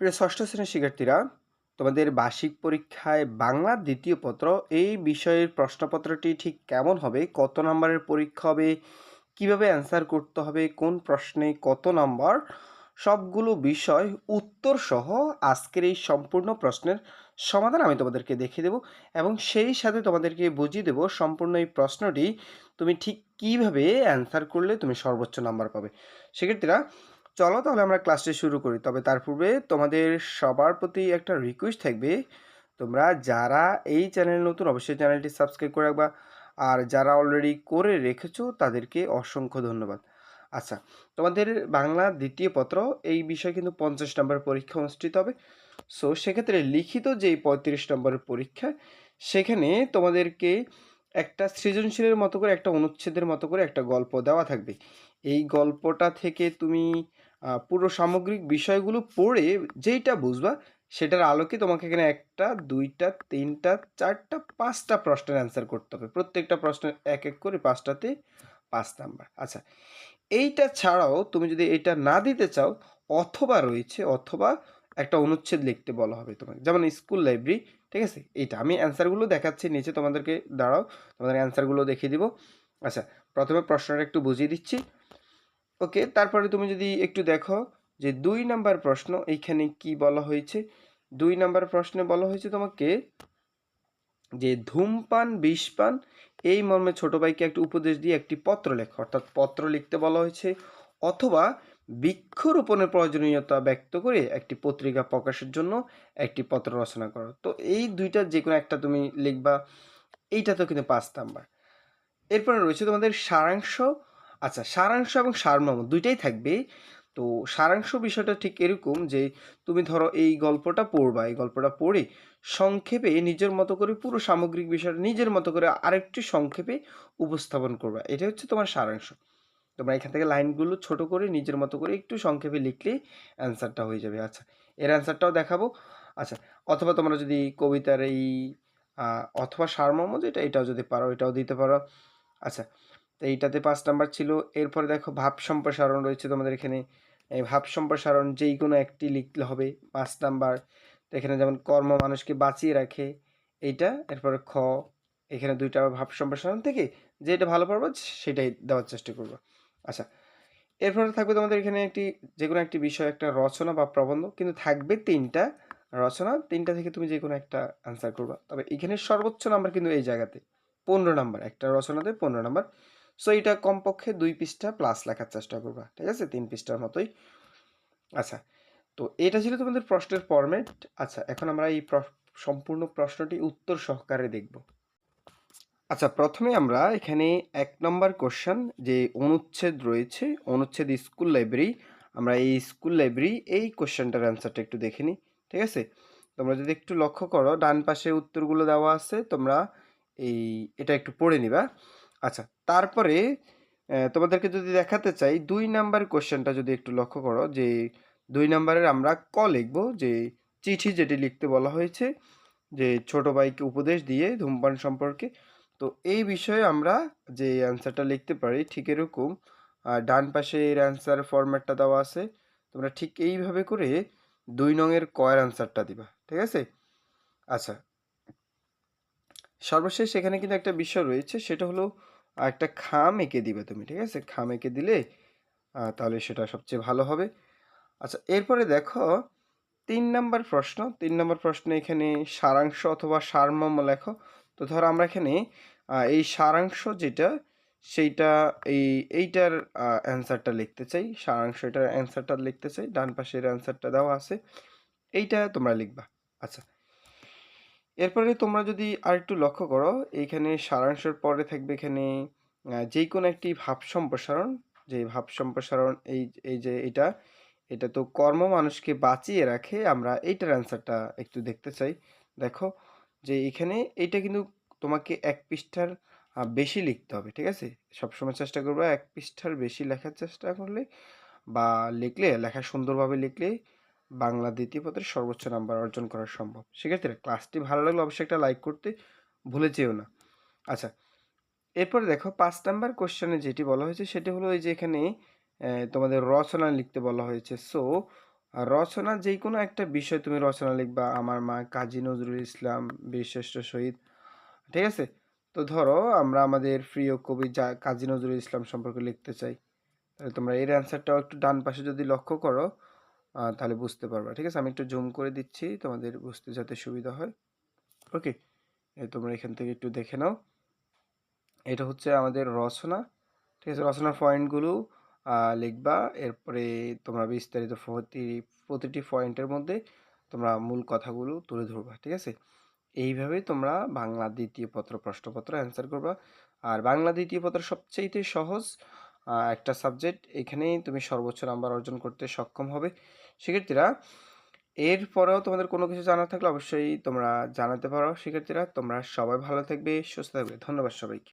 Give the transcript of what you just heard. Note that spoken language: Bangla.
প্রিয় ষষ্ঠ শ্রেণির শিক্ষার্থীরা, তোমাদের বার্ষিক পরীক্ষায় বাংলা দ্বিতীয় পত্র, এই বিষয়ের প্রশ্নপত্রটি ঠিক কেমন হবে, কত নম্বরের পরীক্ষা হবে, কীভাবে অ্যান্সার করতে হবে, কোন প্রশ্নে কত নম্বর, সবগুলো বিষয় উত্তর সহ আজকের এই সম্পূর্ণ প্রশ্নের সমাধান আমি তোমাদেরকে দেখে দেব এবং সেই সাথে তোমাদেরকে বুঝিয়ে দেব সম্পূর্ণ এই প্রশ্নটি তুমি ঠিক কীভাবে অ্যান্সার করলে তুমি সর্বোচ্চ নাম্বার পাবে। শিক্ষার্থীরা চলো তাহলে আমরা ক্লাসটি শুরু করি। তবে তার পূর্বে তোমাদের সবার প্রতি একটা রিকোয়েস্ট থাকবে। তোমরা যারা এই চ্যানেল নতুন, অবশ্যই চ্যানেলটি সাবস্ক্রাইব করে রাখবা। আর যারা অলরেডি করে রেখেছো, তাদেরকে অসংখ্য ধন্যবাদ। আচ্ছা তোমাদের বাংলা দ্বিতীয় পত্র, এই বিষয়ে কিন্তু পঞ্চাশ নম্বর পরীক্ষা অনুষ্ঠিত হবে। সো সেক্ষেত্রে লিখিত যেই পঁয়ত্রিশ নম্বরের পরীক্ষা, সেখানে তোমাদেরকে একটা সৃজনশীলের মতো করে, একটা অনুচ্ছেদের মতো করে একটা গল্প দেওয়া থাকবে। এই গল্পটা থেকে তুমি পুরো সামগ্রিক বিষয়গুলো পড়ে যেইটা বুঝবা, সেটার আলোকে তোমাকে এখানে একটা, দুইটা, তিনটা, চারটা, পাঁচটা প্রশ্নের অ্যান্সার করতে হবে। প্রত্যেকটা প্রশ্নের এক এক করে পাঁচটাতে পাঁচ নাম্বার। আচ্ছা এইটা ছাড়াও তুমি যদি এটা না দিতে চাও, অথবা রয়েছে, অথবা একটা অনুচ্ছেদ লিখতে বলা হবে তোমাকে। যেমন স্কুল লাইব্রেরি, ঠিক আছে? এইটা। আমি অ্যান্সারগুলো দেখাচ্ছি নিচে, তোমাদেরকে দাঁড়াও, তোমাদের অ্যান্সারগুলো দেখিয়ে দিব। আচ্ছা প্রথমে প্রশ্নটা একটু বুঝিয়ে দিচ্ছি। ওকে, তারপরে তুমি যদি একটু দেখো যে দুই নাম্বার প্রশ্ন, এইখানে কি বলা হয়েছে? দুই নাম্বার প্রশ্নে বলা হয়েছে তোমাকে যে ধূমপান, বিষপান, এই মর্মে ছোট ভাইকে একটি উপদেশ দিয়ে একটি পত্র লেখো। অর্থাৎ পত্র লিখতে বলা হয়েছে। অথবা বৃক্ষরোপণের প্রয়োজনীয়তা ব্যক্ত করে একটি পত্রিকা প্রকাশের জন্য একটি পত্র রচনা করো। তো এই দুইটা যে কোনো একটা তুমি লিখবা এইটা তো কিন্তু পাঁচ নাম্বার। এরপরে রয়েছে তোমাদের সারাংশ। আচ্ছা সারাংশ এবং সারমর্ম দুইটাই থাকবে। তো সারাংশ বিষয়টা ঠিক এরকম যে তুমি ধরো এই গল্পটা পড়বা, এই গল্পটা পড়ে সংক্ষেপে নিজের মতো করে পুরো সামগ্রিক বিষয়টা নিজের মতো করে আরেকটি সংক্ষেপে উপস্থাপন করবা। এটা হচ্ছে তোমার সারাংশ। তোমরা এখান থেকে লাইনগুলো ছোট করে নিজের মতো করে একটু সংক্ষেপে লিখলেই অ্যান্সারটা হয়ে যাবে। আচ্ছা এর অ্যান্সারটাও দেখাবো। আচ্ছা অথবা তোমরা যদি কবিতার এই অথবা সারমর্ম যেটা, এটাও যদি পারো, এটাও দিতে পারো। আচ্ছা তো এইটাতে পাঁচ নাম্বার ছিল। এরপরে দেখো ভাব সম্প্রসারণ রয়েছে তোমাদের এখানে। এই ভাব সম্প্রসারণ যেই কোনো একটি লিখতে হবে পাঁচ নাম্বার। তো এখানে যেমন কর্ম মানুষকে বাঁচিয়ে রাখে, এইটা। এরপরে খ, এখানে দুইটা ভাব সম্প্রসারণ থেকে যেটা ভালো পারব, সেটাই দেওয়ার চেষ্টা করব। আচ্ছা এরপরে থাকবে তোমাদের এখানে একটি যে কোনো একটি বিষয়, একটা রচনা বা প্রবন্ধ, কিন্তু থাকবে তিনটা রচনা, তিনটা থেকে তুমি যে কোনো একটা অ্যান্সার করবা। তবে এখানে সর্বোচ্চ নাম্বার কিন্তু এই জায়গাতে, পনেরো নাম্বার একটা রচনাতে পনেরো নাম্বার সো এটা কমপক্ষে দুই পৃষ্ঠা প্লাস লেখার চেষ্টা করবা, ঠিক আছে? তিন পৃষ্ঠার মতোই। আচ্ছা তো এটা ছিল তোমাদের প্রশ্নের ফরম্যাট আচ্ছা এখন আমরা এই সম্পূর্ণ প্রশ্নটি উত্তর সহকারে দেখব। আচ্ছা প্রথমে আমরা এখানে এক নম্বর কোশ্চেন যে অনুচ্ছেদ রয়েছে, অনুচ্ছেদ স্কুল লাইব্রেরি, আমরা এই স্কুল লাইব্রেরি এই কোশ্চেনটার অ্যান্সারটা একটু দেখে নিই, ঠিক আছে? তোমরা যদি একটু লক্ষ্য করো, ডান পাশে উত্তরগুলো দেওয়া আছে, তোমরা এই, এটা একটু পড়ে নিবা। আচ্ছা তারপরে তোমাদেরকে যদি দেখাতে চাই, দুই নাম্বার কোশ্চেনটা যদি একটু লক্ষ্য করো, যে দুই নাম্বারের আমরা ক লিখব, যে চিঠি যেটি লিখতে বলা হয়েছে, যে ছোট ভাইকে উপদেশ দিয়ে ধূমপান সম্পর্কে। তো এই বিষয়ে আমরা যে অ্যান্সারটা লিখতে পারি ঠিক এরকম ডান পাশে এর অ্যান্সার ফরম্যাটটা দেওয়া আছে, তোমরা ঠিক এইভাবে করে দুই নংয়ের কয়ের অ্যান্সারটা দিবা, ঠিক আছে? আচ্ছা। সর্বশেষ এখানে কিন্তু একটা বিষয় রয়েছে, সেটা হলো একটা খাম এঁকে দিবে তুমি, ঠিক আছে? খাম এঁকে দিলে তাহলে সেটা সবচেয়ে ভালো হবে। আচ্ছা এরপরে দেখো, তিন নাম্বার প্রশ্ন, তিন নাম্বার প্রশ্নে এখানে সারাংশ অথবা সারমর্ম লেখো। তো ধর আমরা এখানে এই সারাংশ যেটা, সেইটা এই, এইটার অ্যান্সারটা লিখতে চাই। সারাংশ এটার অ্যান্সারটা লিখতে চাই। ডান পাশের অ্যান্সারটা দেওয়া আছে। এইটা তোমরা লিখবা। আচ্ছা। এরপরে তোমরা যদি আরেকটু লক্ষ্য করো এইখানে সারাংশের পরে থাকবে এখানে যেই কোনো একটি ভাব সম্প্রসারণ, যে ভাব সম্প্রসারণ এই এই যে এটা এটা তো কর্ম মানুষকে বাঁচিয়ে রাখে। আমরা এইটার অ্যান্সারটা একটু দেখতে চাই। দেখো যে এখানে এইটা কিন্তু তোমাকে এক পৃষ্ঠার বেশি লিখতে হবে, ঠিক আছে? সবসময় চেষ্টা করব এক পৃষ্ঠার বেশি লেখার চেষ্টা করলে বা লিখলে, লেখা সুন্দরভাবে লিখলে বাংলা দ্বিতীয় পত্রের সর্বোচ্চ নাম্বার অর্জন করা সম্ভব। সেক্ষেত্রে ক্লাসটি ভালো লাগলে অবশ্যই একটা লাইক করতে ভুলে যেও না। আচ্ছা এরপরে দেখো পাঁচ নাম্বার কোশ্চেনে যেটি বলা হয়েছে সেটি হলো এই যে এখানে তোমাদের রচনা লিখতে বলা হয়েছে। সো রচনা যে কোনো একটা বিষয় তুমি রচনা লিখবা, আমার মা কাজী নজরুল ইসলাম বীরশ্রেষ্ঠ শহীদ। ঠিক আছে? তো ধরো আমরা আমাদের প্রিয় কবি যা কাজী নজরুল ইসলাম সম্পর্কে লিখতে চাই। তাহলে তোমরা এর অ্যান্সারটাও একটু ডান পাশে যদি লক্ষ্য করো তাহলে বুঝতে পারবা। ঠিক আছে? আমি একটু জুম করে দিচ্ছি, তোমাদের বুঝতে যাতে সুবিধা হয়। ওকে তোমরা এখান থেকে একটু দেখে নাও। এটা হচ্ছে আমাদের রচনা। ঠিক আছে? রচনার পয়েন্টগুলো লিখবা। এরপরে তোমরা বিস্তারিত প্রতি, প্রতিটি পয়েন্টের মধ্যে তোমরা মূল কথাগুলো তুলে ধরবা, ঠিক আছে? এইভাবে তোমরা বাংলা দ্বিতীয় পত্র, প্রশ্নপত্র অ্যান্সার করবা। আর বাংলা দ্বিতীয় পত্র সবচেয়ে সহজ একটা সাবজেক্ট এখানেই তুমি সর্বোচ্চ নাম্বার অর্জন করতে সক্ষম হবে। শিক্ষার্থীরা এরপরেও তোমাদের কোনো কিছু জানা থাকলে অবশ্যই তোমরা জানাতে পারো। শিক্ষার্থীরা তোমরা সবাই ভালো থাকবে, সুস্থ থাকবে। ধন্যবাদ সবাইকে।